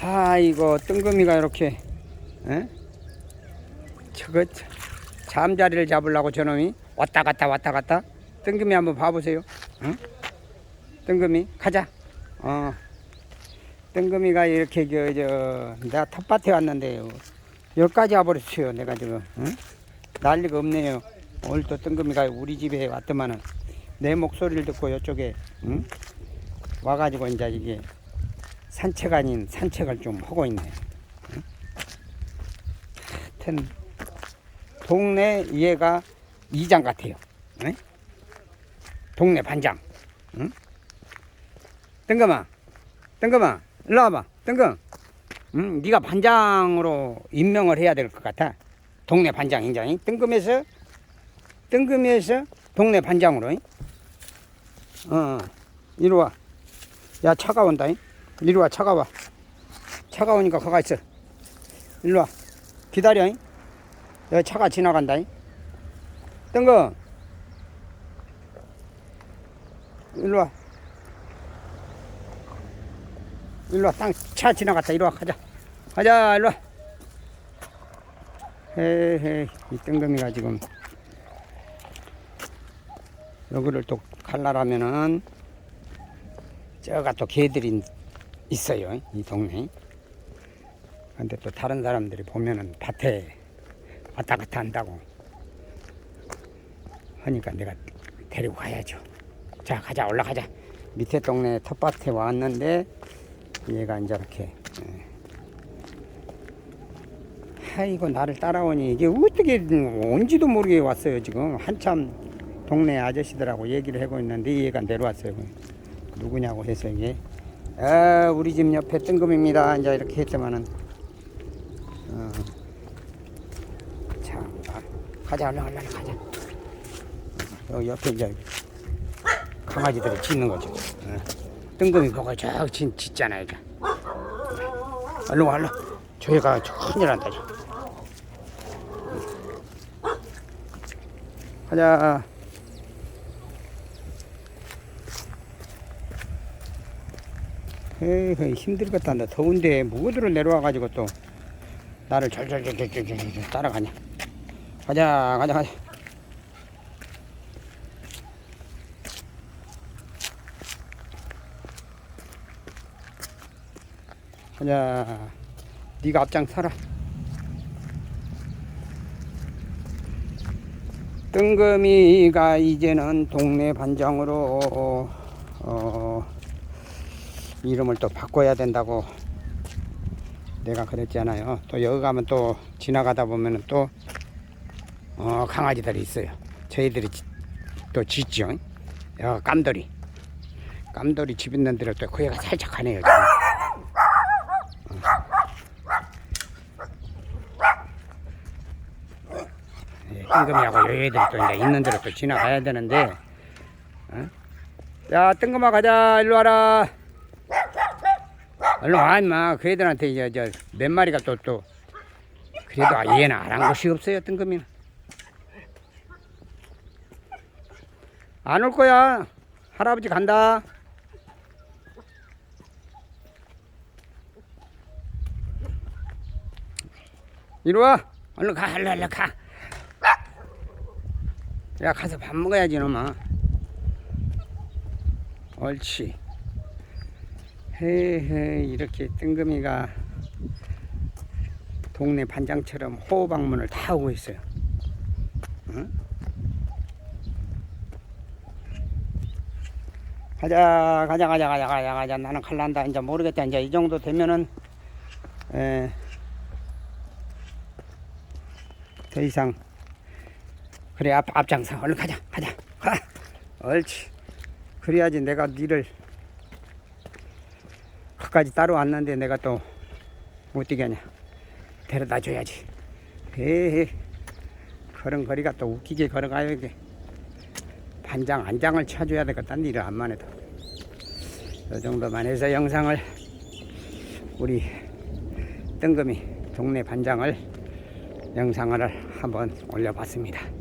아이고 뜬금이가 이렇게 에? 저거 참, 잠자리를 잡으려고 저놈이 왔다 갔다 왔다 갔다 뜬금이 한번 봐보세요 응? 뜬금이 가자 어 뜬금이가 이렇게 저, 저 내가 텃밭에 왔는데요 여기까지 와버렸어요 내가 지금 응? 난리가 없네요 오늘 또 뜬금이가 우리 집에 왔더만은 내 목소리를 듣고 이쪽에 응? 와가지고 이제 이게 산책 아닌 산책을 좀 하고 있네. 응? 하여튼 동네 얘가 이장 같아요. 응? 동네 반장. 응? 뜬금아, 뜬금아, 일로 와봐. 뜬금. 응? 네가 반장으로 임명을 해야 될 것 같아. 동네 반장 인장이. 뜬금에서 뜬금에서 동네 반장으로. 응? 어, 이리 와. 야 차가 온다. 잉? 이리 와 차가 와. 차가 오니까 거가 있어. 일로 와. 기다려. 잉? 여기 차가 지나간다. 잉? 뜬거. 일로 와. 일로 와. 땅 차 지나갔다. 이리 와. 가자. 가자. 일로 와. 헤헤. 이 뜬금이가 지금 여기를 또 갈라라면은 저가 또 개들이 있어요 이 동네. 근데 또 다른 사람들이 보면은 밭에 왔다 갔다 한다고 하니까 내가 데리고 가야죠. 자 가자 올라가자. 밑에 동네 텃밭에 왔는데 얘가 이제 이렇게 예. 아이고 나를 따라오니 이게 어떻게 온지도 모르게 왔어요 지금. 한참 동네 아저씨들하고 얘기를 하고 있는데 얘가 내려왔어요. 누구냐고 해서 이게 아, 우리 집 옆에 뜬금입니다. 이제 이렇게 했더만은 어, 자 아, 가자 얼른 얼른 가자. 여기 옆에 이제 강아지들이 짖는 거죠. 어. 뜬금이 보고 저 짖, 짖잖아요. 이제. 얼른 와 얼른. 저희가 큰일 난다. 저. 가자. 에이 힘들겠다. 나 더운데 무거들을 내려와가지고 또 나를 절절절절절절 따라가냐. 가자 가자 가자. 가자. 네가 앞장 서라. 뜬금이가 이제는 동네 반장으로 어, 이름을 또 바꿔야 된다고 내가 그랬잖아요. 또 여기 가면 또 지나가다 보면은 또 어, 강아지들이 있어요. 저희들이 지- 또 짖죠. 여 깜돌이. 깜돌이 집 있는 데를 또 그애가 살짝 가네요. 지금. 어. 예, 뜬금이하고 여애들이 또 이제 있는 데로 또 지나가야 되는데 어? 야 뜬금아 가자 일로 와라 얼른 와 임마. 그 애들한테 이제 저몇 마리가 또 또. 그래도 아, 얘는 안 한 것이 없어요 뜬금이는. 안올 거야. 할아버지 간다. 이리 와. 얼른 가 얼른 얼른 가야 가서 밥 먹어야지 놈아. 옳지 헤헤 이렇게 뜬금이가 동네 반장처럼 호방문을 다 하고 있어요. 응? 가자 가자 가자 가자 가자 가자. 나는 갈란다. 이제 모르겠다. 이제 이 정도 되면은 에, 더 이상 그래 앞 앞장서 얼른 가자 가자. 가! 옳지 그래야지 내가 니를 끝까지 따라왔는데 내가 또못 뛰게 하냐. 데려다 줘야지. 에헤. 걸음거리가 또 웃기게 걸어가야 돼 반장 안장을 쳐줘야 되겠다 니를 안만 해도. 이 정도만 해서 영상을 우리 뜬금이 동네 반장을 영상을 한번 올려봤습니다